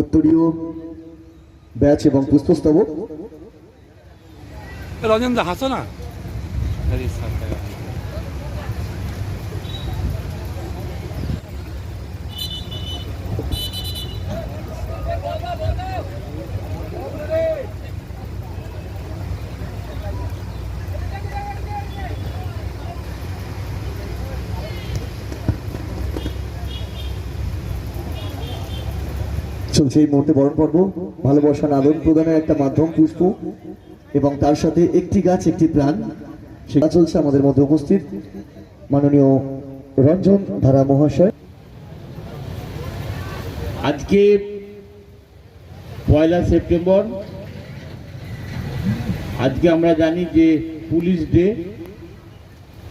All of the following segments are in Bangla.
উত্তরীয় ব্যাচ এবং পুষ্পস্তবক। রঞ্জন দা চলছে এই মুহূর্তে বরণ পর্ব। ভালোবাসার আদন প্রদানের একটা মাধ্যম, পুষ্প। এবং তার সাথে একটি গাছ, একটি প্রাণ। সেটা চলছে আমাদের মধ্যে উপস্থিত। মাননীয় রঞ্জন ধারা মহাশয়। আজকে পয়লা সেপ্টেম্বর। আজকে আমরা জানি যে পুলিশ ডে।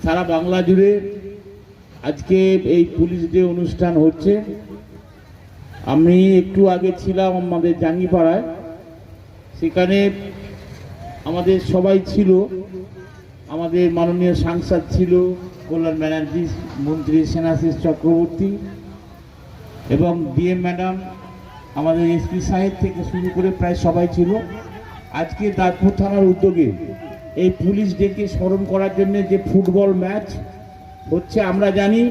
সারা বাংলা জুড়ে আজকে এই পুলিশ ডে অনুষ্ঠান হচ্ছে। আমি একটু আগে ছিলাম আমাদের জাঙ্গিপাড়ায়। সেখানে আমাদের সবাই ছিল। আমাদের মাননীয় সাংসদ ছিল, কল্যাণ ব্যানার্জি, মন্ত্রী সেনাশিস চক্রবর্তী এবং ডিএম ম্যাডাম, আমাদের এসপি সাহেব থেকে শুরু করে প্রায় সবাই ছিল। আজকে দাঁতপুর থানার উদ্যোগে এই পুলিশ ডেকে স্মরণ করার জন্য যে ফুটবল ম্যাচ হচ্ছে, আমরা জানি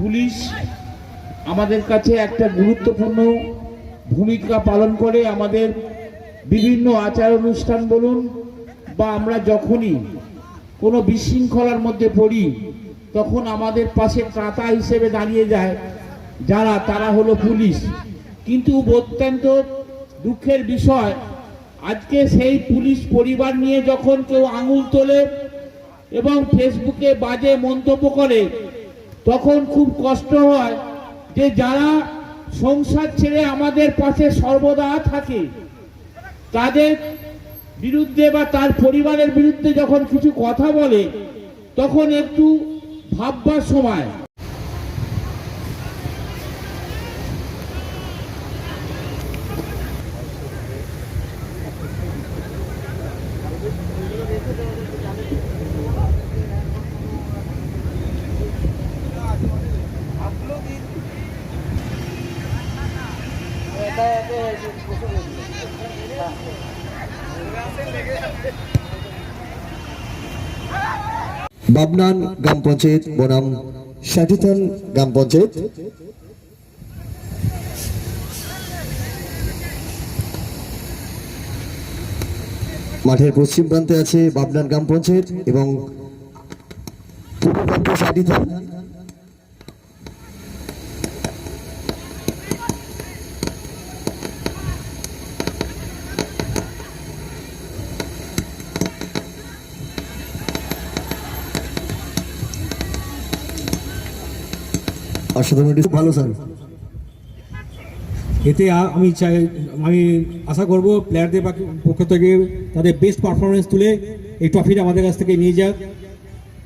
পুলিশ আমাদের কাছে একটা গুরুত্বপূর্ণ ভূমিকা পালন করে আমাদের বিভিন্ন আচার অনুষ্ঠান বলুন, বা আমরা যখনই কোনো বিশৃঙ্খলার মধ্যে পড়ি, তখন আমাদের পাশে ত্রাতা হিসেবে দাঁড়িয়ে যায়, যারা, তারা হলো পুলিশ। কিন্তু অত্যন্ত দুঃখের বিষয়, আজকে সেই পুলিশ পরিবার নিয়ে যখন কেউ আঙুল তোলে এবং ফেসবুকে বাজে মন্তব্য করে, তখন খুব কষ্ট হয়। যে যারা সংসার ছেড়ে আমাদের পাশে সর্বদা থাকে, তাদের বিরুদ্ধে বা তার পরিবারের বিরুদ্ধে যখন কিছু কথা বলে, তখন একটু ভাববার সময়। বাবনান গ্রাম পঞ্চায়েত, বনাম সাটিথান গ্রাম পঞ্চায়েত। মাঠের পশ্চিম প্রান্তে আছে বাবনান গ্রাম পঞ্চায়েত এবং পূর্ব প্রান্তে সাটিথান খুব ভালো, স্যার। এতে আমি চাই, আমি আশা করব প্লেয়ারদের পক্ষ থেকে তাদের বেস্ট পারফরমেন্স তুলে এই ট্রফিটা আমাদের কাছ থেকে নিয়ে যাক।